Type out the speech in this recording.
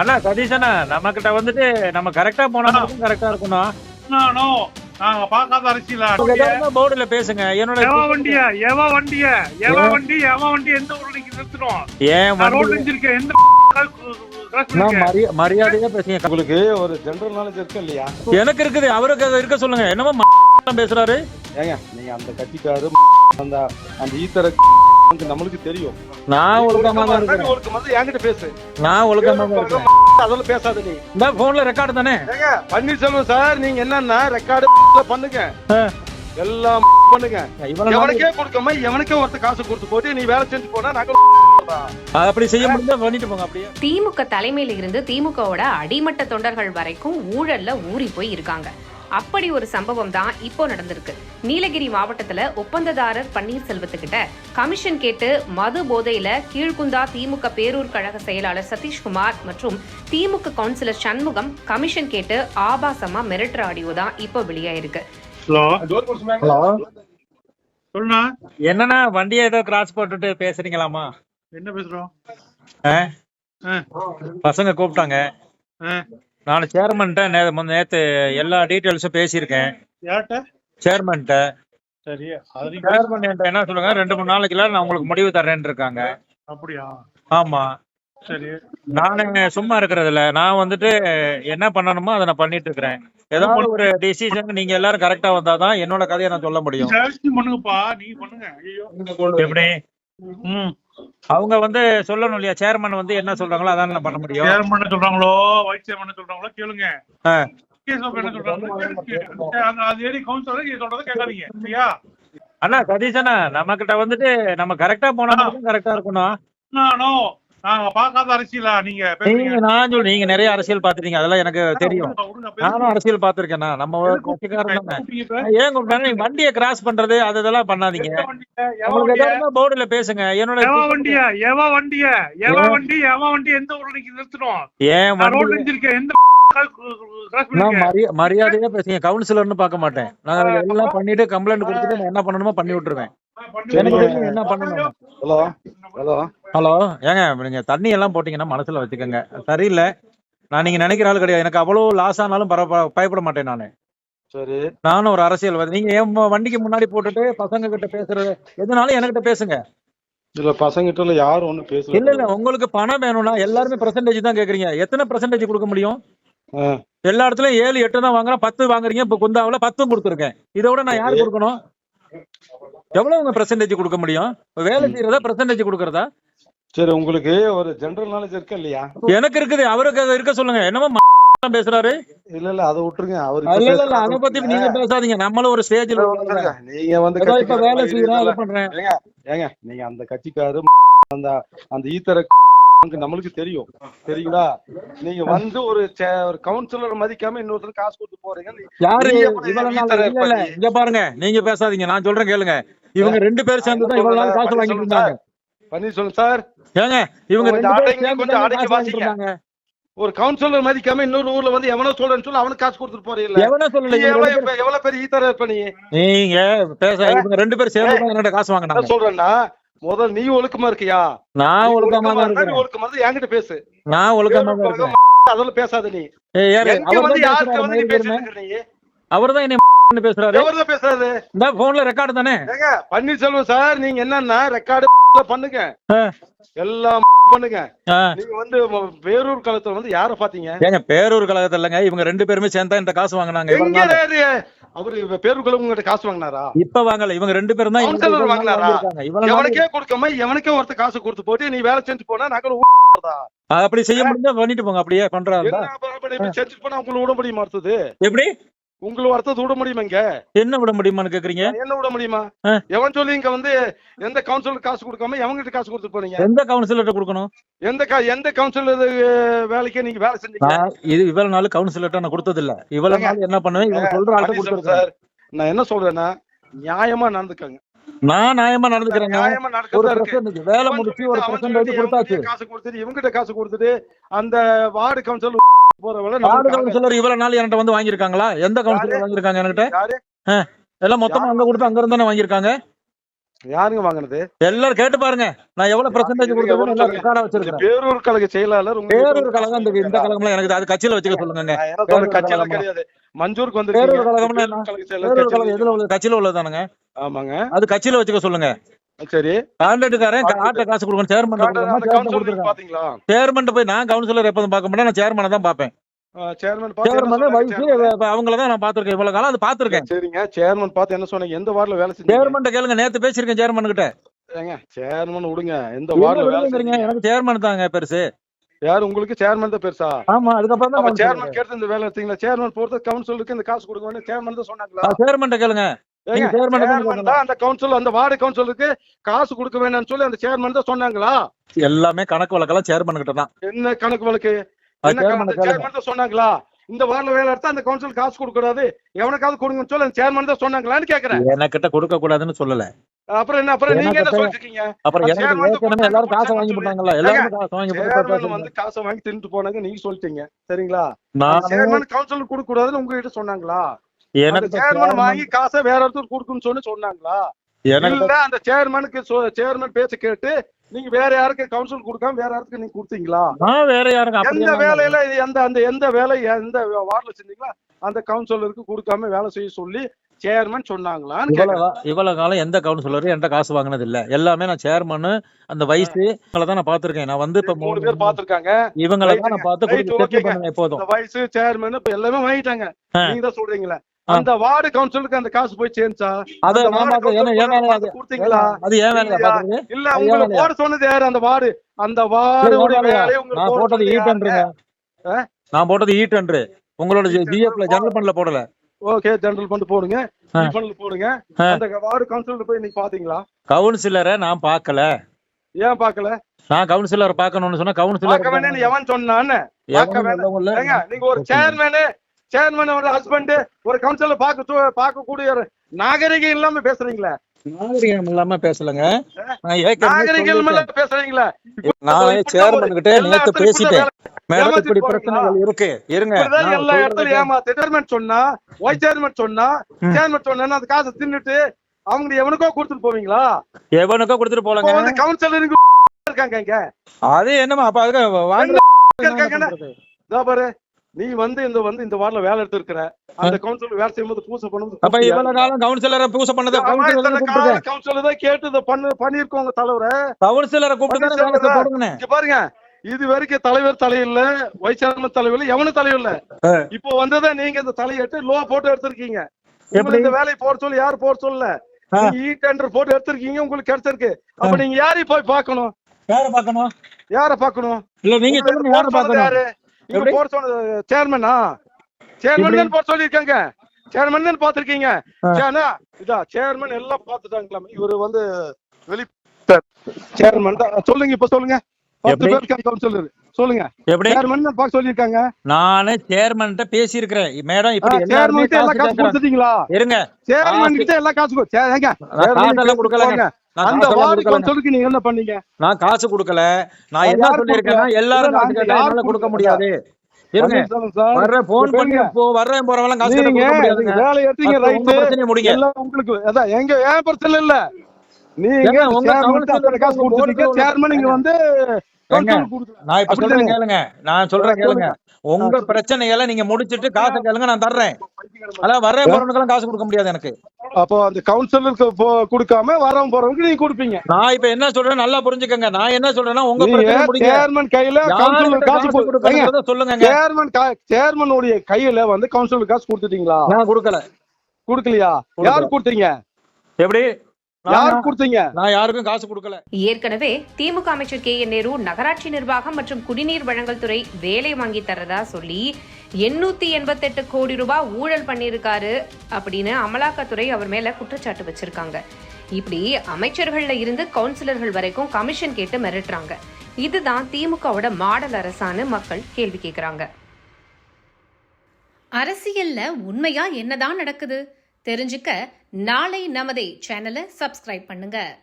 அண்ணா சதீஷ் அண்ணா நம்ம கிட்ட வந்துட்டு நம்ம கரெக்டா போனா கரெக்டா இருக்கணும் நானும் நாங்க பார்க்காத அரசியல போர்டுல பேசுங்க. என்னோட எவன் வண்டிய? எவன் வண்டிய? எவன் வண்டி எவன் வண்டி எந்த ஊர்ல நீங்க நிறுத்தணும் ஏன் வண்டி செஞ்சிருக்கேன் எந்த மரியாதையா பேசுங்க. உங்களுக்கு ஒரு ஜெனரல் நாலேஜ் இருக்கு இல்லையா? எனக்கு இருக்குது. அவருக்கு அது இருக்க சொல்லுங்க. என்னமோ பேசுறாரு. ஏங்க நீங்க அந்த கட்சிக்காரு அந்த அந்த ஈத்தர நம்மளுக்கு தெரியும். நான் ஒழுக்கமா தான் இருக்கேன். என்கிட்ட பேசு. நான் ஒழுக்கமா தான் இருக்கேன். அதெல்லாம் பேசாத நீ. இந்த போன்ல ரெக்கார்டு தானே? பன்னீர்செல்வம் சார் நீங்க என்னன்னா ரெக்கார்டு பண்ணுங்க. எல்லாம் பண்ணுங்க. எவனுக்கே கொடுக்காம எவனுக்கே ஒருத்த காசு கொடுத்து போட்டு நீ வேலை செஞ்சு போனா நாங்க அப்படி செய்ய முடிஞ்சா பண்ணிட்டு போங்க அப்படியே. திமுக தலைமையில இருந்து திமுகவோட அடிமட்ட தொண்டர்கள் வரைக்கும் ஊழல்ல ஊறி போய் இருக்காங்க. அப்படி ஒரு சம்பவம் தான் இப்போ நடந்திருக்கு. நீலகிரி மாவட்டத்துல ஒப்பந்ததாரர் பன்னீர்செல்வத்துக்கிட்ட கமிஷன் கேட்டு மது போதையில கீழ்குந்தா திமுக பேரூர் கழக செயலாளர் சதீஷ்குமார் மற்றும் திமுக கவுன்சிலர் சண்முகம் கமிஷன் கேட்டு ஆபாசமா மிரட்டுற ஆடியோ தான் இப்போ வெளியாயிருக்கு. Hello hello. சொல்லுண்ணா. என்னன்னா வண்டியை ஏதோ கிராஸ் போட்டுட்டு பேசுறீங்களாமா என்ன பேசுறோம். பசங்க கூப்பிட்டாங்க. நான் சேர்மன்ட்ட நே நேத்து எல்லா டீட்டெயில்ஸும் பேசியிருக்கேன். யார்கிட்ட சேர்மன்ட்ட சரி அது சேர்மன் என்கிட்ட என்ன சொல்லுங்க? ரெண்டு மூணு நாளைக்குள்ள நான் உங்களுக்கு முடிவு தரேன்னு இருக்காங்க. அப்படியா? ஆமா. சரி. நானு சும்மா இருக்கிறது இல்ல நான் வந்துட்டு என்ன பண்ணணுமோ அதை நான் பண்ணிட்டு இருக்கிறேன். ஏதாவது ஒரு டிசிஷன் நீங்க எல்லாரும் கரெக்டா வந்தாதான் என்னோட கதையை நான் சொல்ல முடியும். பண்ணுங்கப்பா. நீங்க பண்ணுங்க. ஐயோ எப்படி? அவங்க வந்து சொல்லணும் இல்லையா? சேர்மன் வந்து என்ன சொல்றாங்களோ அதான் பண்ண முடியும். சேர்மன் சொல்றாங்களோ வைஸ் சேர்மன் சொல்றாங்களோ கேளுங்க. என்ன. அந்த அது ஏறி கவுன்சிலர் சொல்றதை கேட்காதீங்க. சரியா? அண்ணா சதீஷ் அண்ணா நம்ம கிட்ட வந்துட்டு நம்ம கரெக்டா போனா கரெக்டா இருக்கணும். பார்க்காத அரசியலா? நீங்க பேசுறீங்க. நீங்க நான் சொல்லு நீங்க நிறைய அரசியல் பாத்துட்டீங்க அதெல்லாம் எனக்கு தெரியும். நானும். அரசியல் பாத்திருக்கேன்னா நம்ம? ஏன் கூப்பிட்டாங்க நீங்க வண்டியை கிராஸ் பண்றது அது இதெல்லாம் பண்ணாதீங்க. போர்டுல பேசுங்க. என்னோட வண்டிய? எவன் வண்டி? எவன் வண்டி? எந்த ஊர்ல நீங்க நிறுத்தணும்? ஏன் ரோட்ல. எந்த மரியாதையா பேசுங்க கவுன்சிலர்னு பார்க்க மாட்டேன். நான் எல்லாம் பண்ணிட்டு கம்ப்ளைண்ட் கொடுத்துட்டு நான் என்ன பண்ணணுமோ பண்ணி விட்டுருவேன். என்ன பண்ணணும். ஹலோ? ஹலோ? ஹலோ ஏங்க நீங்க தண்ணி எல்லாம் போட்டீங்கன்னா மனசுல வச்சுக்கோங்க. சரியில்லை. நான் நீங்க நினைக்கிற ஆள் கிடையாது. எனக்கு அவ்வளவு லாஸ் ஆனாலும் பயப்பட மாட்டேன் நானு. சரி. நானும் ஒரு அரசியல்வாதி. நீங்க என் வண்டிக்கு முன்னாடி போட்டுட்டு பசங்க கிட்ட பேசுறது எதுனாலும் என்கிட்ட பேசுங்க. இதுல பசங்கிட்ட யாரும் ஒண்ணும் பேசல. இல்ல இல்ல உங்களுக்கு பணம் வேணும்னா எல்லாருமே பெர்சன்டேஜ் தான் கேக்குறீங்க. எத்தனை பெர்சன்டேஜ் கொடுக்க முடியும். எல்லா இடத்துலயும் ஏழு எட்டு தான் வாங்குறேன் பத்து வாங்குறீங்க. இப்ப குந்தாவுல பத்தும் கொடுத்துருக்கேன். இதை விட நான் யாரு கொடுக்கணும்? எவ்வளவு உங்க பெர்சன்டேஜ் கொடுக்க முடியும்? வேலை செய்யறதா பெர்சன்டேஜ் கொடுக்கறதா? சரி உங்களுக்கு ஒரு ஜெனரல் நாலேஜ் இருக்கு இல்லையா? எனக்கு இருக்குது அவருக்கு இருக்க சொல்லுங்க. என்னமோ பேசுறாரு? இல்ல இல்ல அதை விட்டுருங்க. அவரு இல்ல இல்ல அதை பத்தி நீங்க பேசாதீங்க. நம்மளும் ஒரு ஸ்டேஜ்ல நீங்க வந்து இப்ப வேலை செய்யறேன் பண்றேன். ஏங்க நீங்க அந்த கட்சிக்காரு அந்த அந்த ஈத்தர நம்மளுக்கு தெரியும். தெரியுங்களா நீங்க வந்து ஒரு ஒரு கவுன்சிலர் மதிக்காம இன்னொருத்தர் காசு கொடுத்து போறீங்க? இங்க பாருங்க நீங்க பேசாதீங்க. நான் சொல்றேன் கேளுங்க. இவங்க ரெண்டு பேரும் சேர்ந்து தான் இவ்வளவு நாள் காசு வாங்கிட்டு இருந்தாங்க. பன்னீர்செல்வம் சார். ஏங்க இவங்க கொஞ்சம் வாங்கிட்டு வாசிங்க. ஒரு கவுன்சிலர் மதிக்காம இன்னொரு ஊர்ல வந்து எவனோ சொல்றேன்னு சொல்லி அவனுக்கு காசு கொடுத்துட்டு போறீங்க எவன சொல்லல எவ்வளவு எவ்வளவு பெரிய ஈத்தர இருப்ப நீ நீங்க பேச இவங்க ரெண்டு பேரும் சேர்ந்து என்னோட காசு வாங்கினாங்க? சொல்றேன்னா முதல் நீ ஒழுக்கமா இருக்கியா? நான் ஒழுக்கமா தான் ஒழுக்கமா இருந்தா என்கிட்ட பேசு. நான் ஒழுக்கமா தான் இருக்கேன். அதெல்லாம் பேசாத நீ. ஏய், யாரு? எங்க அவர் வந்து தான் யார்கிட்ட பேசுறாரு? வந்து நீ மயில் பேசிட்டு பேருமே இருக்க நீ? அவர் தான் என்ன பேசுறாரு? பேசுறாரு? இந்த போன்ல ரெக்கார்டு தானே? பன்னீர்செல்வம் சார் நீங்க என்னன்னா ரெக்கார்டு பண்ணுங்க. எல்லாம் பண்ணுங்க. நீங்க வந்து வேறூர் காலத்துல வந்து யார பாத்தீங்க? ஏங்க பேரூர் கழகத்துல இல்லைங்க. இவங்க ரெண்டு பேருமே சேர்ந்தா இந்த காசு வாங்கினாங்க? அவரு பேரூர் உங்ககிட்ட காசு வாங்கினாரா? இப்ப வாங்கல. இவங்க ரெண்டு பேரும் தான் வாங்கினாரா? எவனுக்கே கொடுக்காம எவனுக்கே ஒருத்தர் காசு கொடுத்து போட்டு நீ வேலை செஞ்சு போனா அது அப்படி செய்ய முடிஞ்சா பண்ணிட்டு போங்க. அப்படியே பண்றாங்க செஞ்சு போனா உங்களை விட முடியுமா அடுத்தது? எப்படி? உங்களை அடுத்தது விட முடியுமா இங்க? என்ன விட முடியுமான்னு கேக்குறீங்க? என்ன விட முடியுமா. எவன் சொல்லி இங்க வந்து எந்த கவுன்சிலர் காசு கொடுக்காம எவங்கிட்ட காசு கொடுத்து போறீங்க எந்த கவுன்சிலர்ட்ட கொடுக்கணும்? எந்த எந்த கவுன்சிலர் வேலைக்கே நீங்க வேலை செஞ்சீங்க? இது இவ்வளவு நாள் கவுன்சிலர்ட்ட நான் கொடுத்தது இல்ல இவ்வளவு நாள் என்ன பண்ணுவேன்? இவங்க சொல்ற ஆள்கிட்ட சார் நான் என்ன சொல்றேன்னா நியாயமா நடந்துக்கங்க. நான் நியாயமா நடந்துக்கிறேங்க. நியாயமா ஒரு பெர்சன்டேஜ் வேலை முடிச்சு ஒரு சொல்லிட்டு கொடுத்தாச்சு. காசு கொடுத்துட்டு இவங்கிட்ட காசு கொடுத்துட்டு அந்த வார்டு கவுன்சிலர் கவுன்சிலர் இவ்வளவு நாள் என்கிட்ட வந்து வாங்கியிருக்காங்களா? எந்த கவுன்சிலர் வாங்கியிருக்காங்க என்கிட்ட? எல்லாம் மொத்தமா அங்க கொடுத்து அங்க இருந்து தானே வாங்கியிருக்காங்க? யாருங்க வாங்குனது? எல்லாரும் கேட்டு பாருங்க. நான் எவ்வளவு பெர்சன்டேஜ் இந்த வச்சிருக்கேன் பேரூர் கழக செயலாளர் பேரூர் கழகம் இந்த இந்த எனக்கு அது கட்சியில வச்சுக்க சொல்லுங்க கட்சியில? கிடையாது. மஞ்சூருக்கு? பேரூர் கட்சியில கழகம் உள்ளது? கட்சியில உள்ளதானுங்க ஆமாங்க. அது கட்சியில வச்சுக்க சொல்லுங்க. சரி. கான்ட்ராக்டுக்காரன் ஆட்ட காசு கொடுக்கணும். சேர்மன் பாத்தீங்களா? சேர்மன் போய் நான் கவுன்சிலர் எப்போதும் பார்க்க மாட்டேன் நான் சேர்மனை தான் சேர்மன் பாத்து அவங்கள தான் நான் பார்த்திருக்கேன். இவ்வளவு காலம் அது சரிங்க. சேர்மன் பார்த்து என்ன சொன்னீங்க? எந்த வார்டுல வேலை செஞ்சீங்க? சேர்மன் கேளுங்க. நேத்து பேசியிருக்கேன் சேர்மன் கிட்ட. சேர்மன் விடுங்க. எந்த வார்டுல வேலை? செஞ்சீங்க? எனக்கு சேர்மன் தாங்க பெருசு. யார்? உங்களுக்கு சேர்மன் தான் பெருசா? ஆமா அதுக்கப்புறம் தான் சேர்மன் கேட்டு இந்த வேலை எடுத்தீங்களா? சேர்மன் பொறுத்த கவுன்சிலுக்கு இந்த காசு கொடுக்கணும் சேர்மன் தான் சொன்னாங்களா? சேர்மன் கேளுங்க. அந்த கவுன்சில் அந்த வார்டு கவுன்சிலுக்கு காசு கொடுக்க வேணாம்னு சொல்லி அந்த சேர்மன் தான் சொன்னாங்களா? எல்லாமே கணக்கு வழக்கெல்லாம் சேர்மன் கிட்ட தான். என்ன கணக்கு வழக்கு. சேர்மன் தான் சொன்னாங்களா? இந்த வார்டுல வேலை எடுத்தா அந்த கவுன்சில் காசு கொடுக்க கூடாது. எவனுக்காவது கொடுங்கன்னு சொல்லி அந்த சேர்மன் தான் சொன்னாங்களான்னு கேக்குறேன். எனக்கிட்ட கொடுக்க கூடாதுன்னு சொல்லல. அப்புறம் என்ன அப்புறம் நீங்க என்ன இருக்கீங்க அப்புறம் எனக்கு எல்லாரும் காசை வாங்கி சொல்லி. போட்டாங்கல்ல. எல்லாரும் காசை வாங்கி சேர்மன் போட்டு வந்து காசை வாங்கி தின்னுட்டு போனாங்க நீங்க சொல்லிட்டீங்க. சரிங்களா? நான் சேர்மன் கவுன்சில் கொடுக்க கூடாதுன்னு உங்ககிட்ட சொன்னாங்களா? எனக்கு சேர்மன் வாங்கி காசை வேற ஒருத்தர் கொடுக்குன்னு சொல்லி சொன்னாங்களா? எனக்கு அந்த சேர்மனுக்கு சேர்மன் பேச்ச கேட்டு நீங்க வேற யாருக்கு கவுன்சில் கொடுக்காம வேற யாருக்கு நீங்க கொடுத்தீங்களா? வேற யாருங்க எந்த வேலையில எந்த அந்த எந்த வேலை எந்த வார்டுல செஞ்சீங்களா? அந்த கவுன்சிலருக்கு கொடுக்காம வேலை செய்ய சொல்லி சேர்மன் சொன்னாங்களான்னு இவ்வளவு காலம் எந்த கவுன்சிலரும் என்கிட்ட காசு வாங்கினது இல்ல எல்லாமே நான் சேர்மன் அந்த வயசு இவங்கள தான் நான் பாத்திருக்கேன் நான் வந்து இப்ப மூணு பேர் பாத்துருக்காங்க இவங்கள தான் நான் பார்த்து எப்போதும் வயசு சேர்மன் இப்ப எல்லாமே வாங்கிட்டாங்க. நீங்க தான் சொல்றீங்களே. அந்த வார்டு கவுன்சிலுக்கு அந்த காசு போய் சேர்ந்துச்சா? அத வார்டு கொடுத்தீங்களா? அது ஏன் இல்ல அது உங்களை ஏன் போட சொன்னது யாரு அந்த வார்டு? அந்த வார்டு நான் உங்களுக்கு போட்டது? ஆ? நான் போட்டது ஈட்டன்று. உங்களோட ஜிஎஃப்ல ஜெனரல் பண்ணல போடல. ஓகே ஜெனரல் பண்ணி போடுங்க. ஃபண்ட்ல போடுங்க. அந்த வார்டு கவுன்சிலர் போய் நீங்க பாத்தீங்களா? கவுன்சிலரை நான் பார்க்கல. ஏன் பாக்கல நான் கவுன்சிலர் பார்க்கணும்னு சொன்னா பார்க்க கவுன்சிலர் வேணாம்னு எவன் பார்க்க ஏங்க நீங்க ஒரு சேர்மேனு சேர்மனோட ஹஸ்பண்ட் ஒரு கவுன்சிலர் பார்க்க பார்க்கக்கூடிய ஒரு நாகரிகம் இல்லாம பேசுறீங்களே? நாகரிகம் இல்லாம பேசலங்க. நாகரிகம் இல்லாம. பேசுறீங்களா? நான் சேர்மன் கிட்ட நேத்து பேசிட்டேன். மேடம் இப்படி? பிரச்சனைகள் இருக்கு. இருங்க. எல்லா இடத்துலயும் ஏமாத்து. சேர்மன் சொன்னா ஒய் சேர்மன் சொன்னா. சேர்மன் சொன்னா அந்த காசை தின்னுட்டு அவங்க எவனுக்கோ கொடுத்துட்டு போவீங்களா? எவனுக்கோ கொடுத்துட்டு போலங்க. வந்து கவுன்சிலருக்கு இருக்காங்க இங்க. அது என்னமா அப்ப அதுக்கு இதோ பாரு. நீ வந்து இந்த வந்து இந்த வார்டுல வேலை எடுத்திருக்கிற. அந்த கவுன்சிலர் வேலை செய்யும்போது பூசை பண்ணும்போது அப்ப இவ்வளவு காலம் கவுன்சிலரை பூசை பண்ணத கவுன்சிலரை தான் கேட்டு இதை பண்ணு பண்ணிருக்கோங்க தலைவரை. கவுன்சிலரை கூப்பிட்டு பாருங்க. இது வரைக்கும் தலைவர் தலையில்ல வைஸ் சேர்மன் தலைவர் எவனும் ஆ. இப்போ வந்ததை நீங்க இந்த தலையிட்டு லோ போட்டு எடுத்திருக்கீங்க. இந்த வேலையை போட சொல்லி யாரு போட சொல்லல. இ டெண்டர் போட்டு எடுத்திருக்கீங்க உங்களுக்கு கிடைச்சிருக்கு. அப்ப நீங்க யாரையும் போய் பார்க்கணும்? யார பாக்கணும் யார பார்க்கணும்? இல்ல நீங்க யார பாக்கணும்? போட சொன்னது சேர்மனா சேர்மன் தான் போட சொல்லியிருக்காங்க. சேர்மன் தான் பாத்திருக்கீங்க இதா சேர்மன் எல்லாம் பாத்துட்டாங்களாம் இவரு வந்து வெளி சேர்மன் தான் சொல்லுங்க இப்ப சொல்லுங்க. சொல்லுங்க. சேர்மன் தான் பார்க்க சொல்லியிருக்காங்க. நானே சேர்மன்ட்ட பேசி இருக்கிறேன் மேடம் இப்படி சேர்மன் எல்லாம் காசு. கொடுத்துட்டீங்களா? இருங்க. சேர்மன் கிட்ட எல்லாம் காசு கொடு- அந்த காசெல்லாம் வார்டு கொடுக்கலங்க. கவுன்சிலுக்கு நீங்க என்ன பண்ணீங்க? நான் காசு கொடுக்கல. நான் என்ன கொடுக்கல? எல்லாரும் காசு நாங்க கேட்டா யாரு என்னால கொடுக்க? முடியாது. சார் வர்றேன் போன் பண்ணி கேளுங்க. போ வர்றேன் போறவங்க காசு நீங்க நீங்க வேலை எடுத்தீங்க முடிங்க. எல்லாம் உங்களுக்கு அதான் எங்க ஏன் பிரச்சனை இல்ல? நீங்க உங்க கவுன்சிலர் காசு சேர்மன் இங்க வந்து. நான் இப்ப சொல்றேன்? கேளுங்க. நான் சொல்றேன் கேளுங்க. உங்க பிரச்சனைகளை நீங்க முடிச்சிட்டு காசு கேளுங்க நான் தர்றேன். அதான் வர்றேன் போறவனுக்கெல்லாம் காசு கொடுக்க முடியாது எனக்கு. அப்போ அந்த கவுன்சிலருக்கு கொடுக்காம வரவங்க போறவங்க நீங்க கொடுப்பீங்க. நான் இப்ப என்ன சொல்றேன் நல்லா புரிஞ்சுக்கங்க. நான் என்ன சொல்றேன்னா உங்க சேர்மன் கையில கவுன்சிலர் காசு சொல்லுங்க சேர்மன் சேர்மனுடைய கையில வந்து கவுன்சிலர் காசு கொடுத்துட்டீங்களா? நான் கொடுக்கல. கொடுக்கலையா? கொடுக்கல. யார் கொடுத்தீங்க? எப்படி? யார் நான் கொடுத்தீங்க? நான் யாருக்கும் காசு கொடுக்கல. ஏற்கனவே திமுக அமைச்சர் கே என் நேரு நகராட்சி நிர்வாகம் மற்றும் குடிநீர் வழங்கல் துறை வேலை வாங்கி தரதா சொல்லி எண்ணூத்தி எண்பத்தெட்டு கோடி ரூபாய் ஊழல் பண்ணியிருக்காரு அப்படின்னு அமலாக்கத்துறை அவர் மேல குற்றச்சாட்டு வச்சிருக்காங்க. இப்படி அமைச்சர்கள்ல இருந்து கவுன்சிலர்கள் வரைக்கும் கமிஷன் கேட்டு மிரட்டுறாங்க. இதுதான் திமுகவோட மாடல் அரசான்னு மக்கள் கேள்வி கேட்குறாங்க அரசியல்ல உண்மையா என்னதான் நடக்குது? தெரிஞ்சுக்க நாளை நமதே சேனலை சப்ஸ்கிரைப் பண்ணுங்க.